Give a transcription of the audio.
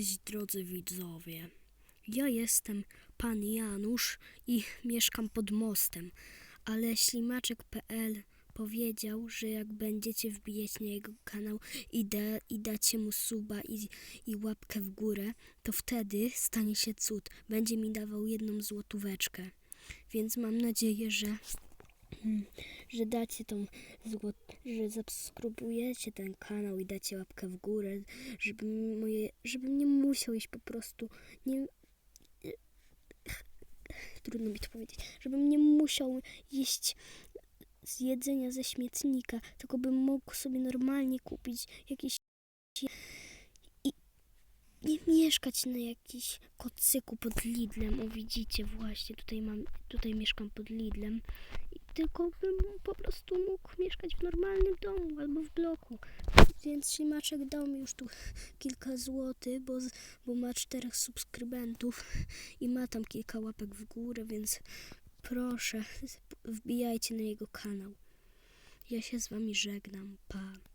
Cześć drodzy widzowie. Ja jestem pan Janusz i mieszkam pod mostem, ale ślimaczek.pl powiedział, że jak będziecie wbijać na jego kanał i, da, i dacie mu suba i, i łapkę w górę, to wtedy stanie się cud. Będzie mi dawał jedną złotóweczkę. Więc mam nadzieję, że że dacie tą złot, że subskrybujecie ten kanał i dacie łapkę w górę, żebym, moje, żebym nie musiał iść po prostu, nie, trudno mi to powiedzieć, żebym nie musiał jeść z jedzenia ze śmietnika, tylko bym mógł sobie normalnie kupić jakieś i nie mieszkać na jakiś kocyku pod Lidlem. O widzicie właśnie, tutaj mam, tutaj mieszkam pod Lidlem. Tylko bym po prostu mógł mieszkać w normalnym domu albo w bloku. Więc ślimaczek dał mi już tu kilka złotych, bo, bo ma czterech subskrybentów i ma tam kilka łapek w górę, więc proszę, wbijajcie na jego kanał. Ja się z wami żegnam. Pa.